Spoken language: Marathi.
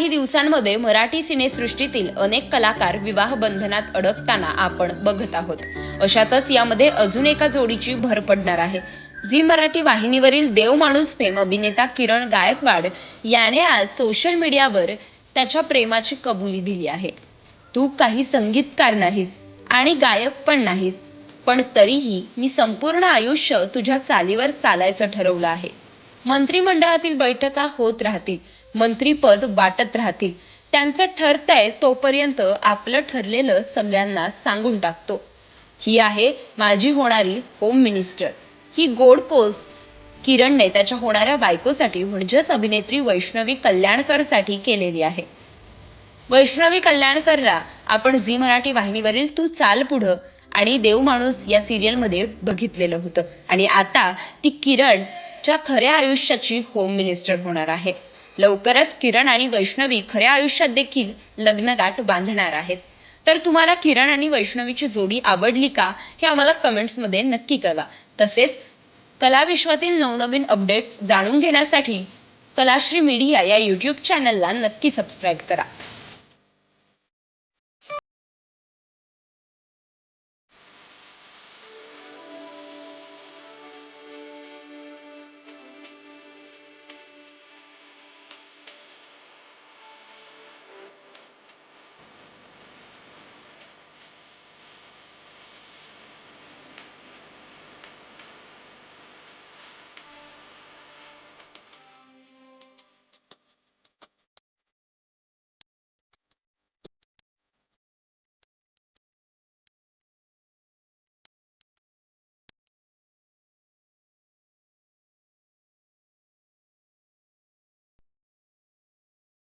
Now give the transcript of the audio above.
काही दिवसांमध्ये मराठी सिनेसृष्टीतील अनेक कलाकार विवाह बंधनात अडकताना आपण बघत आहोत. अशातच यामध्ये अजून एका जोडीची भर पडणार आहे. झी मराठी वाहिनीवरील देव माणूस फेम अभिनेता किरण गायकवाड याने आज सोशल मीडियावर त्याच्या प्रेमाची कबुली दिली आहे. तू काही संगीतकार नाहीस आणि गायक पण नाहीस पण तरीही मी संपूर्ण आयुष्य तुझ्या चालीवर चालायचं ठरवलं आहे. मंत्रिमंडळातील बैठका होत राहतील मंत्रीपद वाटत राहतील. त्यांचं ठरतंय तोपर्यंत आपलं ठरलेलं सगळ्यांना सांगून टाकतो. ही आहे माझी होणारी होम मिनिस्टर ही गोड पोस्ट किरणने त्याच्या होणाऱ्या बायकोसाठी म्हणजेच अभिनेत्री वैष्णवी कल्याणकरसाठी केलेली आहे. वैष्णवी कल्याणकरला आपण झी मराठी वाहिनीवरील तू चाल पुढं आणि देव माणूस या सिरियलमध्ये बघितलेलं होतं. आणि आता ती किरणच्या खऱ्या आयुष्याची होम मिनिस्टर होणार आहे. लवकरच किरण आणि वैष्णवी खऱ्या आयुष्यात देखील लग्नगाठ बांधणार आहेत. तर तुम्हाला किरण आणि वैष्णवीची जोडी आवडली का हे आम्हाला कमेंट्समध्ये नक्की कळवा. तसेच कलाविश्वातील नवनवीन अपडेट्स जाणून घेण्यासाठी कलाश्री मीडिया या यूट्यूब चॅनलला नक्की सबस्क्राईब करा.